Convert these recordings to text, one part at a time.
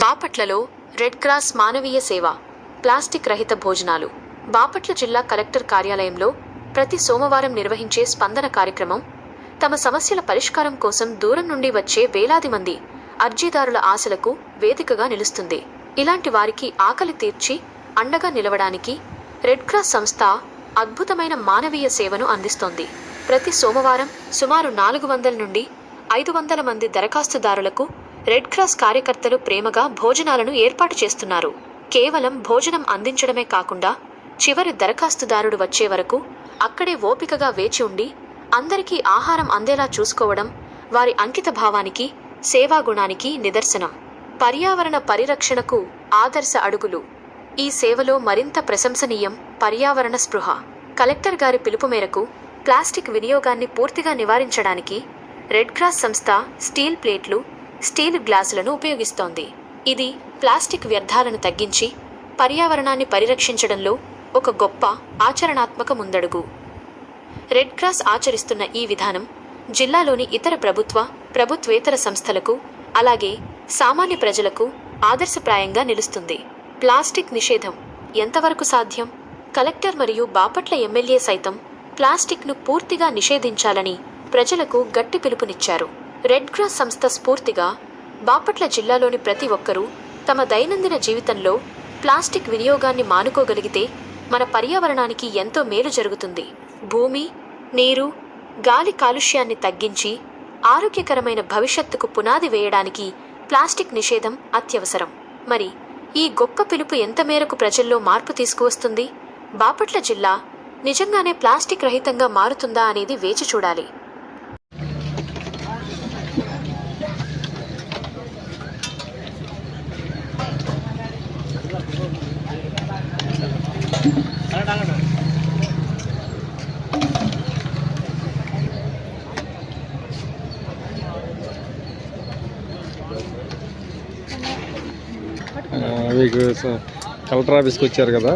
బాపట్లలో red cross మానవీయ సేవ ప్లాస్టిక్ రహిత భోజనాలు. బాపట్ల జిల్లా కలెక్టర్ కార్యాలయంలో ప్రతి సోమవారం నిర్వహించే స్పందన కార్యక్రమం తమ సమస్యల పరిష్కారం కోసం దూరం నుండి వచ్చే వేలాది మంది అర్జీదారుల ఆశలకు వేదికగా నిలుస్తుంది. ఇలాంటి వారికి ఆకలి తీర్చి అండగా నిలవడానికి రెడ్ క్రాస్ సంస్థ అద్భుతమైన మానవీయ సేవను అందిస్తోంది. ప్రతి సోమవారం సుమారు నాలుగు వందల నుండి ఐదు వందల మంది దరఖాస్తుదారులకు రెడ్ క్రాస్ కార్యకర్తలు ప్రేమగా భోజనాలను ఏర్పాటు చేస్తున్నారు. కేవలం భోజనం అందించడమే కాకుండా చివరి దరఖాస్తుదారుడు వచ్చే వరకు అక్కడే ఓపికగా వేచి ఉండి అందరికీ ఆహారం అందేలా చూసుకోవడం వారి అంకిత భావానికి సేవాగుణానికి నిదర్శనం. పర్యావరణ పరిరక్షణకు ఆదర్శ అడుగులు. ఈ సేవలో మరింత ప్రశంసనీయం పర్యావరణ స్పృహ. కలెక్టర్ గారి పిలుపు మేరకు ప్లాస్టిక్ వినియోగాన్ని పూర్తిగా నివారించడానికి రెడ్ క్రాస్ సంస్థ స్టీల్ ప్లేట్లు స్టీల్ గ్లాసులను ఉపయోగిస్తోంది. ఇది ప్లాస్టిక్ వ్యర్థాలను తగ్గించి పర్యావరణాన్ని పరిరక్షించడంలో ఒక గొప్ప ఆచరణాత్మక ముందడుగు. రెడ్ క్రాస్ ఆచరిస్తున్న ఈ విధానం జిల్లాలోని ఇతర ప్రభుత్వ ప్రభుత్వేతర సంస్థలకు అలాగే సామాన్య ప్రజలకు ఆదర్శప్రాయంగా నిలుస్తుంది. ప్లాస్టిక్ నిషేధం ఎంతవరకు సాధ్యం? కలెక్టర్ మరియు బాపట్ల ఎమ్మెల్యే సైతం ప్లాస్టిక్ను పూర్తిగా నిషేధించాలని ప్రజలకు గట్టి పిలుపునిచ్చారు. రెడ్ క్రాస్ సంస్థ స్ఫూర్తిగా బాపట్ల జిల్లాలోని ప్రతి ఒక్కరూ తమ దైనందిన జీవితంలో ప్లాస్టిక్ వినియోగాన్ని మానుకోగలిగితే మన పర్యావరణానికి ఎంతో మేలు జరుగుతుంది. భూమి నీరు గాలి కాలుష్యాన్ని తగ్గించి ఆరోగ్యకరమైన భవిష్యత్తుకు పునాది వేయడానికి ప్లాస్టిక్ నిషేధం అత్యవసరం. మరి ఈ గొప్ప పిలుపు ఎంత మేరకు ప్రజల్లో మార్పు తీసుకువస్తుంది? బాపట్ల జిల్లా నిజంగానే ప్లాస్టిక్ రహితంగా మారుతుందా అనేది వేచి చూడాలి ఆ, మీకు స- కలెక్టర్ ఆఫీస్కి వచ్చారు కదా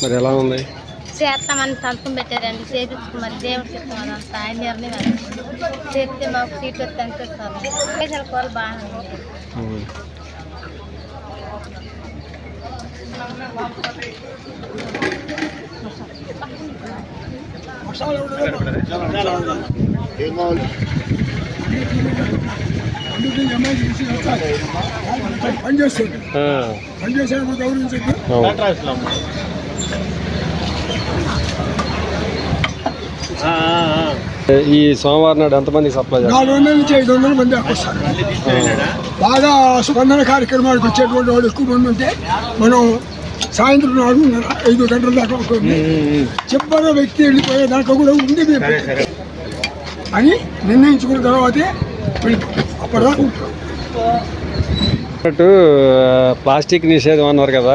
మరి ఎలా ఉంది చేస్తామని సంతకం పెట్టారండి చేపించుకు మరి దేవుడు చెప్తాం అదంతా ఆయన నిర్ణయం. చేస్తే మాకు సీట్ వస్తే అంతే స్పెషల్ కూర బాగానే ఉంది. పనిచేస్తుంది. అవును. ఈ సోమవారం నాడు ఎంతమందికి సప్లై నాలుగు వందల నుంచి ఐదు వందల మంది వస్తారు బాగా స్పందన కార్యక్రమానికి వచ్చేటువంటి వాళ్ళు ఎక్కువ మంది ఉంటే మనం సాయంత్రం నాలుగున్నర ఐదు గంటల దాకా ఉంటుంది వ్యక్తి వెళ్ళిపోయే దాకా కూడా ఉంది అని నిర్ణయించుకున్న తర్వాతే అప్పటిదాకా ఉంటాం. అన్నట్టు ప్లాస్టిక్ నిషేధం అన్నారు కదా.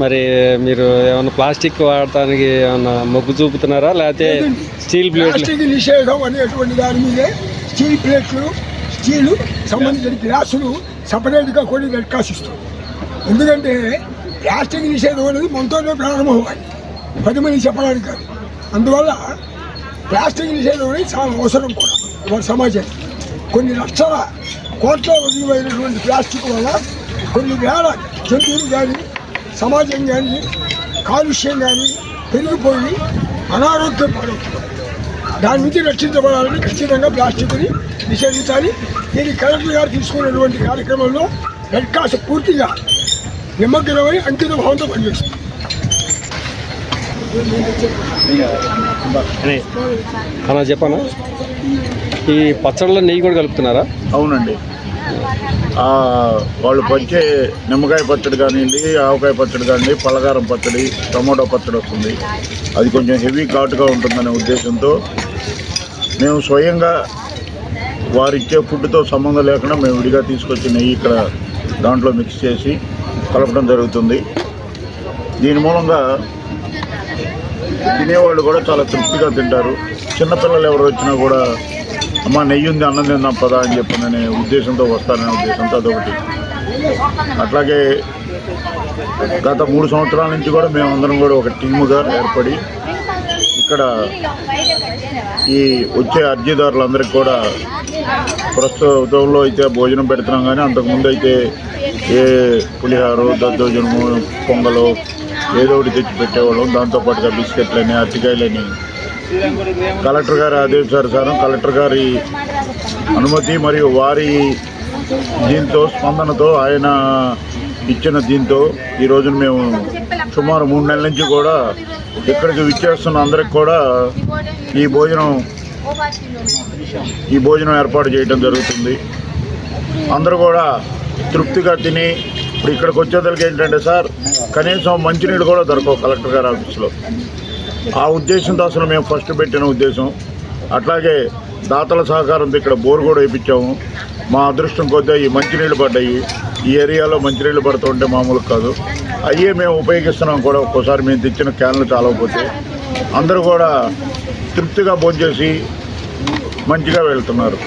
మరి మీరు ఏమన్నా ప్లాస్టిక్ వాడటానికి ఏమన్నా మొగ్గు చూపుతున్నారా? లేకపోతే స్టీల్ ప్లేట్లు? నిషేధం అనేటువంటి దాని మీదే స్టీల్ ప్లేట్లు స్టీలు సంబంధించిన గ్లాసులు సపరేట్గా కొన్ని దరఖాసిస్తాం ఎందుకంటే ప్లాస్టిక్ నిషేధం అనేది మనతోనే ప్రారంభం అవ్వాలి పది మంది చెప్పడానికి కాదు. అందువల్ల ప్లాస్టిక్ నిషేధం అనేది చాలా అవసరం కూడా మన సమాజానికి. కొన్ని లక్షల కోట్ల విలువైనటువంటి ప్లాస్టిక్ వల్ల కొన్ని వేల జంతువులు కానీ సమాజం కానీ కాలుష్యం కానీ పెరిగిపోయి అనారోగ్యం పాలవుతుంది దాని నుంచి రక్షించబడాలని ఖచ్చితంగా ప్లాస్టిక్ని నిషేధించాలి. దీని కలెక్టర్ గారు తీసుకున్నటువంటి కార్యక్రమంలో రెడ్ క్రాస్ పూర్తిగా నిమగ్నమై అంకిత భావంతో పనిచేస్తుంది చెప్పనా? ఈ పచ్చళ్ళ నెయ్యి కూడా కలుపుతున్నారా? అవునండి. వాళ్ళు పంచే నిమ్మకాయ పచ్చడి కానివ్వండి ఆవకాయ పచ్చడి కానివ్వండి పలగారం పచ్చడి టమాటో పచ్చడి వస్తుంది. అది కొంచెం హెవీ ఘాటుగా ఉంటుందనే ఉద్దేశంతో మేము స్వయంగా వారిచ్చే ఫుడ్తో సంబంధం లేకుండా మేము విడిగా తీసుకొచ్చి నెయ్యి ఇక్కడ దాంట్లో మిక్స్ చేసి కలపడం జరుగుతుంది. దీని మూలంగా తినేవాళ్ళు కూడా చాలా తృప్తిగా తింటారు. చిన్నపిల్లలు ఎవరు వచ్చినా కూడా అమ్మ నెయ్యి ఉంది అన్నం తిందాం పదా అని చెప్పిందనే ఉద్దేశంతో వస్తారనే ఉద్దేశంతో అదొకటి. అట్లాగే గత మూడు సంవత్సరాల నుంచి కూడా మేమందరం కూడా ఒక టీముగా ఏర్పడి ఇక్కడ ఈ వచ్చే అర్జీదారులందరికీ కూడా ప్రస్తుతంలో అయితే భోజనం పెడుతున్నాం కానీ అంతకుముందు అయితే ఏ పులిహారు దద్దోజనము పొంగలు ఏదో ఒకటి తెచ్చి పెట్టేవాళ్ళం. దాంతోపాటుగా బిస్కెట్లని అరటికాయలని కలెక్టర్ గారి ఆదేశానుసారం కలెక్టర్ గారి అనుమతి మరియు వారి దీంతో స్పందనతో ఆయన ఇచ్చిన దీంతో ఈ రోజున మేము సుమారు మూడు నెలల నుంచి కూడా ఇక్కడికి విచ్చేస్తున్న అందరికి కూడా ఈ భోజనం ఈ భోజనం ఏర్పాటు చేయడం జరుగుతుంది. అందరూ కూడా తృప్తిగా తిని ఇప్పుడు ఇక్కడికి వచ్చేదలకి ఏంటంటే సార్ కనీసం మంచినీళ్ళు కూడా దొరకవు కలెక్టర్ గారి ఆఫీస్లో. ఆ ఉద్దేశంతో అసలు మేము ఫస్ట్ పెట్టిన ఉద్దేశం. అట్లాగే దాతల సహకారంతో ఇక్కడ బోర్ కూడా వేయించాము మా అదృష్టం కొద్దిగా ఈ మంచినీళ్ళు పడ్డాయి. ఈ ఏరియాలో మంచినీళ్ళు పడుతుంటే మామూలు కాదు. అయ్యే మేము ఉపయోగిస్తున్నాం కూడా ఒక్కోసారి మేము తెచ్చిన క్యాన్లు చాలకపోతే. అందరూ కూడా తృప్తిగా భోంచేసి మంచిగా వెళ్తున్నారు.